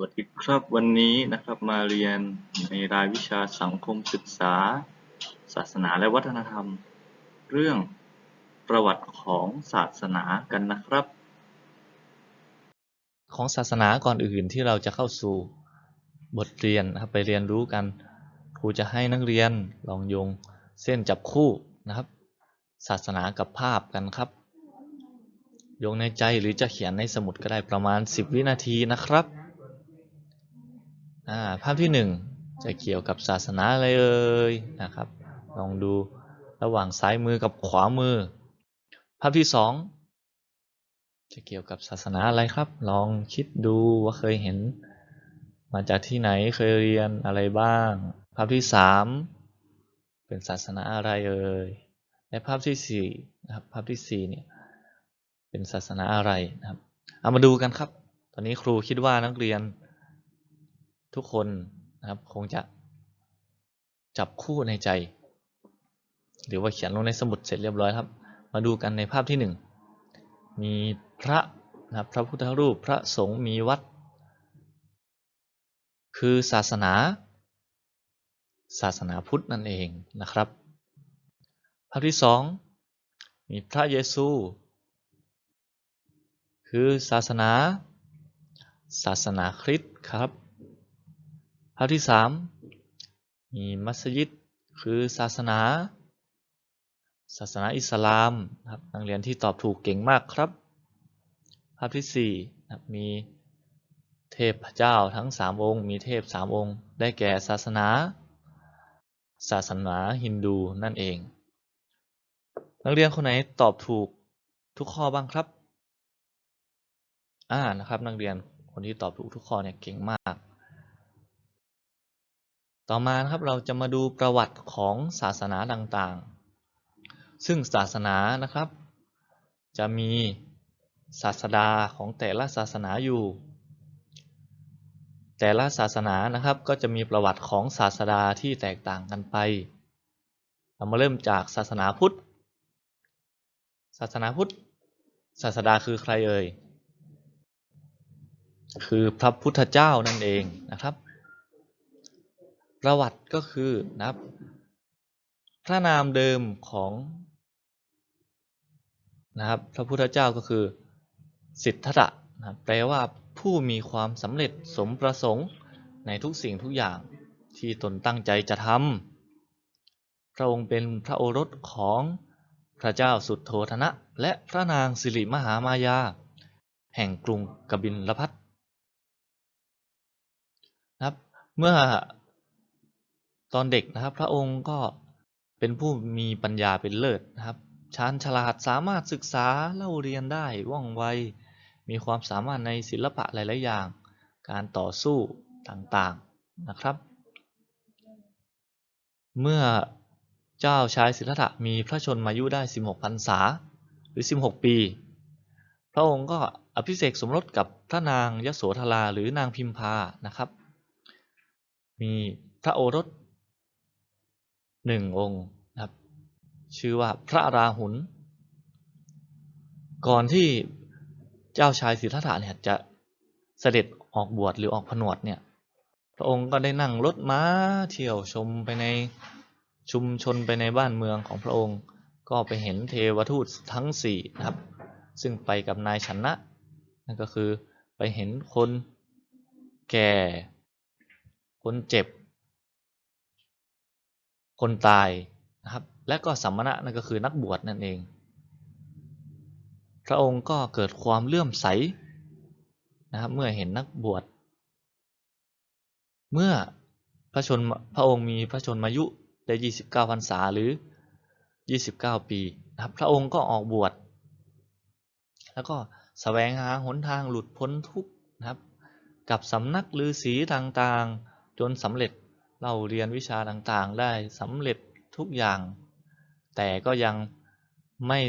วัสดีครับวันนี้นะครับมาเรียนในรายวิชาสังคมศึกษา ศาสนาและวัฒนธรรม เรื่องประวัติของศาสนากันนะครับ ของศาสนาก่อนอื่นที่เราจะเข้าสู่บทเรียนนะครับไปเรียนรู้กัน ครูจะให้นักเรียนลองโยงเส้นจับคู่นะครับ ศาสนากับภาพกันครับโยงในใจหรือจะเขียนในสมุดก็ได้ประมาณ 10 วินาทีนะครับ ภาพที่ 1 จะเกี่ยวกับศาสนาอะไรเอ่ยนะครับ ลองดูระหว่างซ้ายมือกับขวามือ ภาพที่ 2 จะเกี่ยวกับศาสนาอะไรครับ ลองคิดดูว่าเคยเห็น มาจากที่ไหนเคยเรียนอะไรบ้าง ภาพที่ 3 เป็นศาสนาอะไรเอ่ยและภาพที่4นะครับภาพที่4เนี่ยเป็นศาสนาอะไรนะครับเอามาดูกันครับ ตอนนี้ครูคิดว่านักเรียน ทุกคนนะครับคงจะจับคู่ในใจ หรือว่าเขียนลงในสมุดเสร็จเรียบร้อยครับ มาดูกันในภาพที่หนึ่งมีพระนะครับพระพุทธรูปพระสงฆ์มีวัด คือศาสนา ศาสนาพุทธนั่นเองนะครับ ภาพที่สองมีพระเยซู คือศาสนา ศาสนาคริสต์ครับ ภาพที่สามมีมัสยิดคือศาสนา ศาสนาอิสลามครับนักเรียนที่ตอบถูกเก่งมากครับ ภาพที่สี่นะมีเทพเจ้าทั้งสามองค์ มีเทพสามองค์ ได้แก่ศาสนา ศาสนาฮินดูนั่นเอง นักเรียนคนไหนตอบถูกทุกข้อบ้างครับ อ่านะครับ นักเรียนคนที่ตอบถูกทุกข้อเนี่ยเก่งมาก ต่อมาครับเราจะมาดูประวัติของศาสนาต่างๆ ซึ่งศาสนานะครับ จะมีศาสดาของแต่ละศาสนาอยู่ แต่ละศาสนานะครับก็จะมีประวัติของศาสดาที่แตกต่างกันไป เรามาเริ่มจากศาสนาพุทธ ศาสนาพุทธ ศาสดาคือใครเอ่ย คือพระพุทธเจ้านั่นเองนะครับ ประวัติก็คือนะครับ พระนามเดิมของนะครับพระพุทธเจ้าก็คือ สิทธะนะครับแปลว่าผู้มีความสำเร็จสมประสงค์ในทุกสิ่งทุกอย่างที่ตนตั้งใจจะทำพระองค์เป็นพระโอรสของพระเจ้าสุดโทธนะ และพระนางสิริมหามายา แห่งกรุงกบิลพัทนะครับ เมื่อ ตอนเด็กนะครับ พระองค์ก็เป็นผู้มีปัญญาเป็นเลิศนะครับชาญฉลาดสามารถศึกษาเล่าเรียนได้ว่องไวมีความสามารถในศิลปะหลาย ๆ อย่าง การต่อสู้ต่าง ๆ นะครับ เมื่อเจ้าชายสิทธัตถะมีพระชนมายุได้ 16พรรษาหรือ 16 ปี พระองค์ก็อภิเษกสมรสกับพระนางยโสธราหรือนางพิมพานะครับ มีพระโอรส หนึ่งองค์นะครับ ชื่อว่าพระราหุลก่อนที่เจ้าชายสิทธัตถะเนี่ยจะเสด็จออกบวชหรือออกผนวดเนี่ย พระองค์ก็ได้นั่งรถม้าเที่ยวชมไปในชุมชนไปในบ้านเมืองของพระองค์ ก็ไปเห็นเทวทูตทั้งสี่นะครับ ซึ่งไปกับนายชนะ นั่นก็คือไปเห็นคนแก่ คนเจ็บ คนตายนะครับ และก็สัมมณะนั่นก็คือนักบวชนั่นเอง พระองค์ก็เกิดความเลื่อมใสนะครับเมื่อเห็นนักบวช เมื่อพระชนพระองค์มีพระชนมายุได้ 29พรรษาหรือ 29 ปีนะครับพระองค์ก็ออกบวช แล้วก็สแสวงหาหนทางหลุดพ้นทุกข์นะครับ กับสำนักฤาษีต่างๆ จนสำเร็จ เล่าเรียนวิชาต่างๆ ได้สำเร็จทุกอย่าง แต่ก็ยังไม่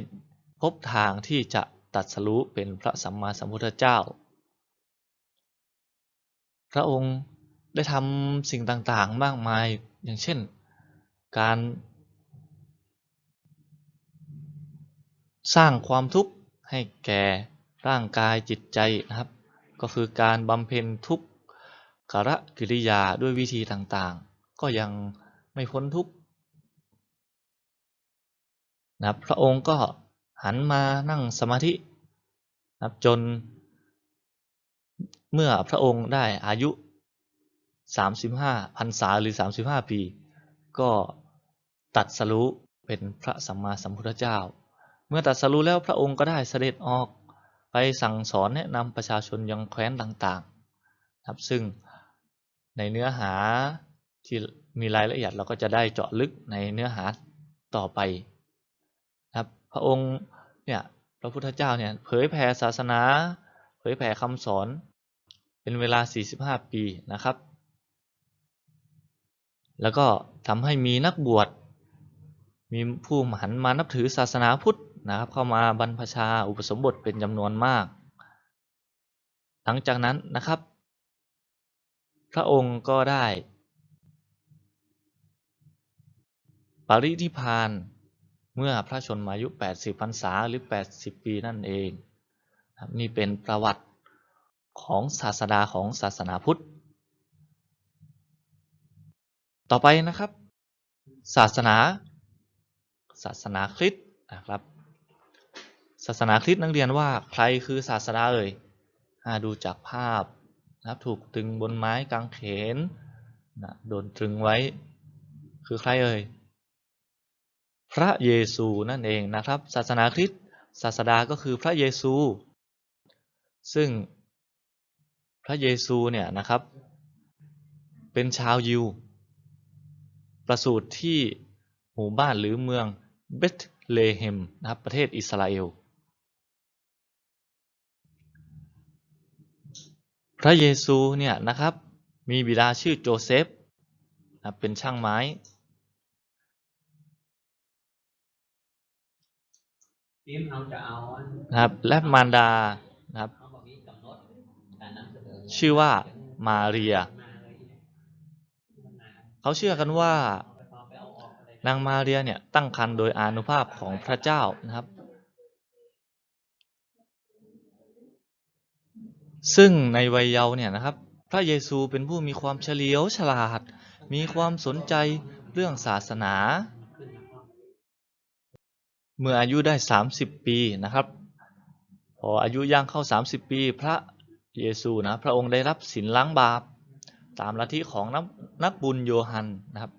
พบทางที่จะตัดสรู้เป็นพระสัมมาสัมพุทธเจ้า พระองค์ได้ทำสิ่งต่างๆ มากมายอย่างเช่น การสร้างความทุกข์ให้แก่ร่างกายจิตใจนะครับ ก็คือการบำเพ็ญทุกข์ กรกิริยาด้วยวิธีต่างๆ ก็ยังไม่พ้นทุกข์นะพระองค์ก็หันมานั่งสมาธินะจน เมื่อพระองค์ได้อายุ 35พรรษาหรือ 35 ปี ก็ตัดสรู้เป็นพระสัมมาสัมพุทธเจ้า เมื่อตัดสรู้แล้วพระองค์ก็ได้เสด็จออกไปสั่งสอนแนะนำประชาชนยังแคว้นต่างๆนะครับซึ่ง ในเนื้อหาที่มีรายละเอียดเราก็จะได้เจาะลึกในเนื้อหาต่อไปนะครับพระองค์เนี่ยพระพุทธเจ้าเนี่ยเผยแผ่ศาสนา เผยแผ่คำสอนเป็นเวลา 45 ปีนะครับ แล้วก็ทำให้มีนักบวชมีผู้หันมานับถือศาสนาพุทธนะครับเข้ามาบรรพชาอุปสมบทเป็นจำนวนมาก หลังจากนั้นนะครับ ระองค์ก็ได้ ปรินิพาน เมื่อพระชนมายุ 80พรรษาหรือ 80 ปีนั่นเองนี่เป็นประวัติของศาสดาของศาสนาพุทธ ต่อไปนะครับ ศาสนา ศาสนาคริสต์นะครับ ศาสนาคริสต์นักเรียนว่าใครคือศาสดาเอ่ยดูจากภาพ นะครับถูกตรึงบนไม้กางเขนนะโดนตรึงไว้ คือใครเอ่ยพระเยซูนั่นเองนะครับ ศาสนาคริสต์ศาสดาก็คือพระเยซู ซึ่งพระเยซูเนี่ยนะครับ เป็นชาวยิว ประสูติที่หมู่บ้านหรือเมืองเบธเลเฮมนะครับประเทศอิสราเอล พระเยซูเนี่ยนะครับ มีบิดาชื่อโจเซฟนะเป็นช่างไม้ทีมเราจะเอาอันนะครับ และมารดานะครับเขาบอกมีกำหนดการนำเสนอชื่อว่ามาเรียมาเลยเนี่ยมันมาเขาเชื่อกันว่าเอาไปพอไปเอาออกอะไรนางมาเรียเนี่ยตั้งครรภ์โดยอานุภาพของพระเจ้านะครับ ซึ่งในวัยเยาว์เนี่ยนะครับ พระเยซูเป็นผู้มีความเฉลียวฉลาด มีความสนใจเรื่องศาสนา เมื่ออายุได้ 30 ปีนะครับ พออายุย่างเข้า 30 ปี พระเยซูนะพระองค์ได้รับศีลล้างบาป ตามลัทธิของนักนักบุญโยฮันนะครับ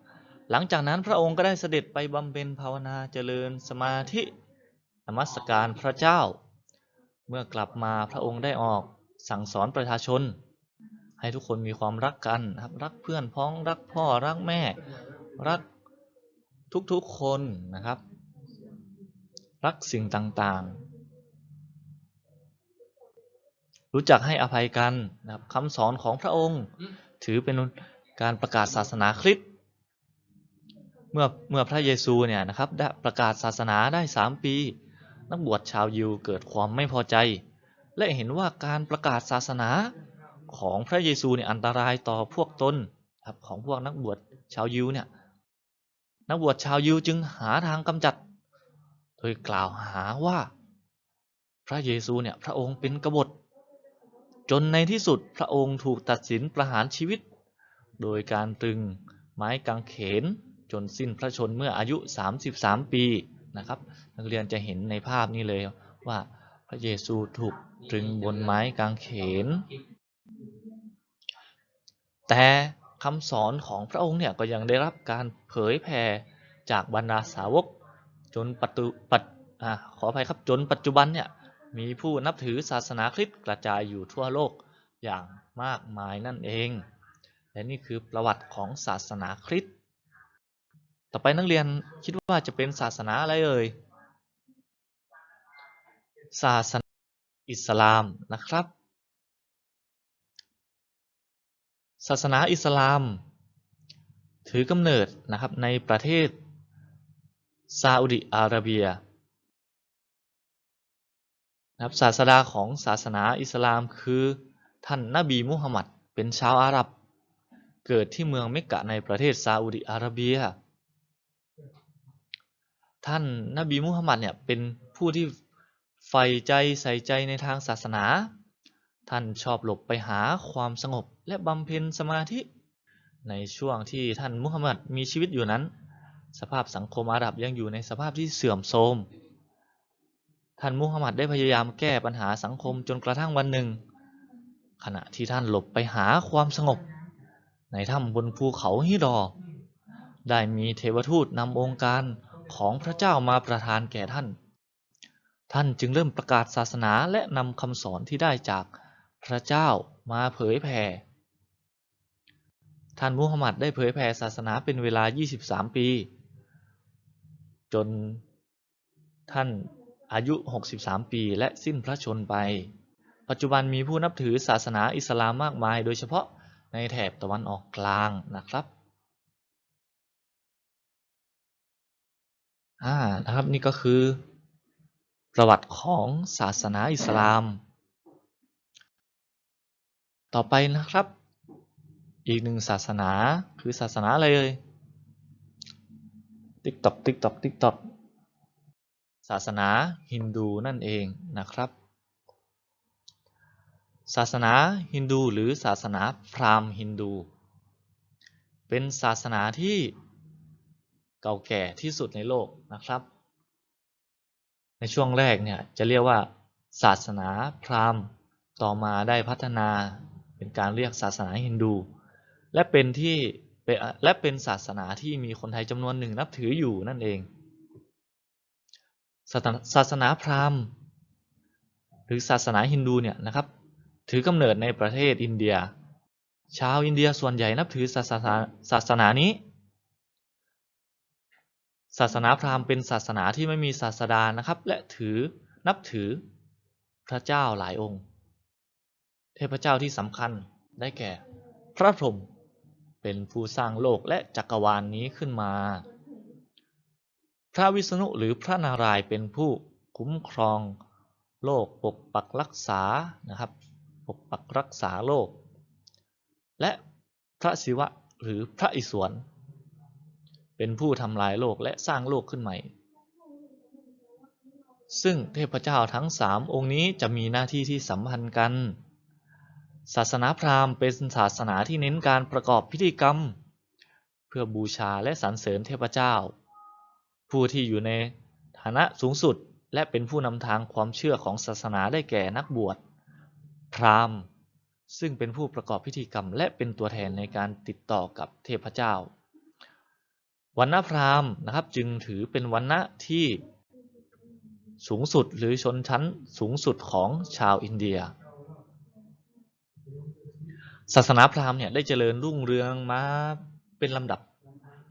หลังจากนั้นพระองค์ก็ได้เสด็จไปบำเพ็ญภาวนาเจริญสมาธินมัสการพระเจ้า เมื่อกลับมาพระองค์ได้ออก สั่งสอนประชาชน ให้ทุกคนมีความรักกันครับรักเพื่อนพ้องรักพ่อรักแม่ รักทุกๆคนนะครับ รักสิ่งต่างๆ รู้จักให้อภัยกันนะครับคำสอนของพระองค์ ถือเป็นการประกาศศาสนาคริสต์เมื่อเมื่อพระเยซูเนี่ยนะครับได้ประกาศศาสนาได้สามปี นักบวชชาวยิวเกิดความไม่พอใจ และเห็นว่าการประกาศศาสนาของพระเยซูเนี่ยอันตรายต่อพวกตนครับของพวกนักบวชชาวยิวเนี่ยนักบวชชาวยิวจึงหาทางกำจัด โดยกล่าวหาว่า พระเยซูเนี่ยพระองค์เป็นกบฏ จนในที่สุดพระองค์ถูกตัดสินประหารชีวิต โดยการตรึงไม้กางเขนจนสิ้นพระชนเมื่ออายุ 33 ปีนะครับ นักเรียนจะเห็นในภาพนี้เลยว่า พระเยซูถูกตรึงบนไม้กางเขน แต่คำสอนของพระองค์เนี่ยก็ยังได้รับการเผยแผ่จากบรรดาสาวกจนปัจจุปัจอ่าขออภัยครับจนปัจจุบันเนี่ยมีผู้นับถือศาสนาคริสต์กระจายอยู่ทั่วโลกอย่างมากมายนั่นเอง และนี่คือประวัติของศาสนาคริสต์ต่อไปนักเรียนคิดว่าจะเป็นศาสนาอะไรเอ่ย ศาสนาอิสลามนะครับ ศาสนาอิสลาม ถือกำเนิดนะครับในประเทศซาอุดิอาระเบียนะครับศาสดาของศาสนาอิสลามคือท่านนบีมุฮัมมัดเป็นชาวอาหรับ เกิดที่เมืองเมกกะในประเทศซาอุดิอาระเบีย ท่านนบีมุฮัมมัดเนี่ยเป็นผู้ที่ ใฝ่ใจใส่ใจในทางศาสนา ท่านชอบหลบไปหาความสงบและบำเพ็ญสมาธิ ในช่วงที่ท่านมุฮัมมัดมีชีวิตอยู่นั้น สภาพสังคมอาหรับยังอยู่ในสภาพที่เสื่อมโทรม ท่านมุฮัมมัดได้พยายามแก้ปัญหาสังคมจนกระทั่งวันหนึ่ง ขณะที่ท่านหลบไปหาความสงบ ในถ้ำบนภูเขาฮิรอ ได้มีเทวทูตนำองค์การของพระเจ้ามาประทานแก่ท่าน ท่านจึงเริ่มประกาศศาสนาและนำคำสอนที่ได้จากพระเจ้ามาเผยแผ่ ท่านมุฮัมหมัดได้เผยแผ่ศาสนาเป็นเวลา 23 ปี จนท่านอายุ 63 ปีและสิ้นพระชนไป ปัจจุบันมีผู้นับถือศาสนาอิสลามมากมาย โดยเฉพาะในแถบตะวันออกกลางนะครับอ่านะครับนี่ก็คือ ประวัติของศาสนาอิสลาม ต่อไปนะครับ อีกหนึ่งศาสนาคือศาสนาอะไรเลยติ๊กตอกติ๊กตอกติ๊กตอกศาสนาฮินดูนั่นเองนะครับ ศาสนาฮินดูหรือศาสนาพราหมณ์ฮินดู เป็นศาสนาที่เก่าแก่ที่สุดในโลกนะครับ ในช่วงแรกเนี่ยจะเรียกว่า ศาสนาพราหมณ์ ต่อมาได้พัฒนาเป็นการเรียกศาสนาฮินดู และเป็นที่และเป็นศาสนาที่มีคนไทยจำนวนหนึ่งนับถืออยู่นั่นเอง ศาสนาศาสนาพราหมณ์หรือศาสนาฮินดูเนี่ยนะครับ ถือกำเนิดในประเทศอินเดีย ชาวอินเดียส่วนใหญ่นับถือศาสนาศาสนานี้ ศาสนาพราหมณ์เป็นศาสนาที่ไม่มีศาสดานะครับ และถือนับถือพระเจ้าหลายองค์ เทพเจ้าที่สำคัญได้แก่ พระพรหมเป็นผู้สร้างโลกและจักรวาลนนี้ขึ้นมา พระวิษณุหรือพระนารายณ์เป็นผู้คุ้มครองโลกปกปักรักษานะครับ ปกปักรักษาโลก และพระศิวะหรือพระอิศวร เป็นผู้ทำลายโลกและสร้างโลกขึ้นใหม่ ซึ่งเทพเจ้าทั้งสามองค์นี้จะมีหน้าที่ที่สัมพันธ์กัน ศาสนาพราหมณ์เป็นศาสนาที่เน้นการประกอบพิธีกรรม เพื่อบูชาและสรรเสริญเทพเจ้า ผู้ที่อยู่ในฐานะสูงสุดและเป็นผู้นำทางความเชื่อของศาสนาได้แก่นักบวช พราหมณ์ ซึ่งเป็นผู้ประกอบพิธีกรรมและเป็นตัวแทนในการติดต่อกับเทพเจ้า วันณพราหมณ์นะครับ จึงถือเป็นวันณะที่สูงสุดหรือชนชั้นสูงสุดของชาวอินเดีย ศาสนาพราหมณ์เนี่ยได้เจริญรุ่งเรืองมาเป็นลำดับ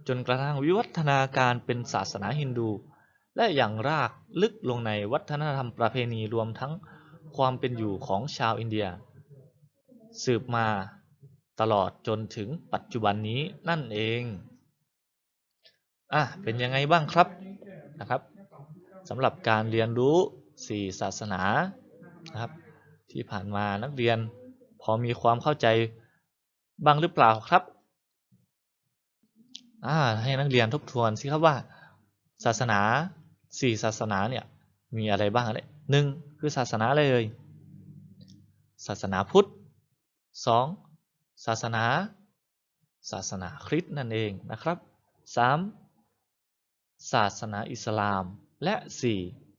จนกระทั่งวิวัฒนาการเป็นศาสนาฮินดู และอย่างรากลึกลงในวัฒนธรรมประเพณีรวมทั้งความเป็นอยู่ของชาวอินเดีย สืบมาตลอดจนถึงปัจจุบันนี้นั่นเอง อะเป็นยังไงบ้างครับนะครับสำหรับการเรียนรู้4ศาสนานะครับ ที่ผ่านมานักเรียน พอมีความเข้าใจบ้างหรือเปล่าครับอ่าให้นักเรียนทบทวนสิครับว่า ศาสนา4ศาสนาเนี่ยมีอะไรบ้างอะไรหนึ่งคือศาสนาอะไรเอ่ยศาสนาพุทธ 2. ศาสนา ศาสนาคริสต์นั่นเองนะครับ 3. ศาสนาอิสลาม และ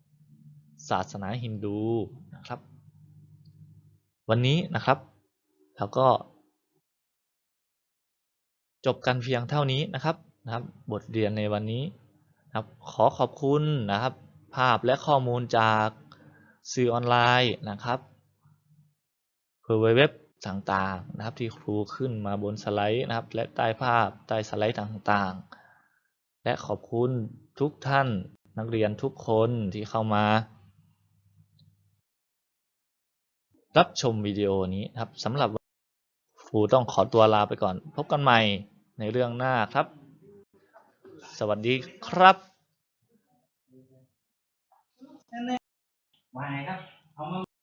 4. ศาสนาฮินดูนะครับ วันนี้นะครับเราก็ จบกันเพียงเท่านี้นะครับนะครับ บทเรียนในวันนี้นะครับขอขอบคุณนะครับ ภาพและข้อมูลจากสื่อออนไลน์นะครับเพื่อเว็บต่างๆนะครับที่ครูขึ้นมาบนสไลด์นะครับ และใต้ภาพใต้สไลด์ต่างๆ และขอบคุณทุกท่านนักเรียนทุกคนที่เข้ามา รับชมวิดีโอนี้ครับสำหรับครูต้องขอตัวลาไปก่อน พบกันใหม่ในเรื่องหน้าครับ สวัสดีครับมาไงครับ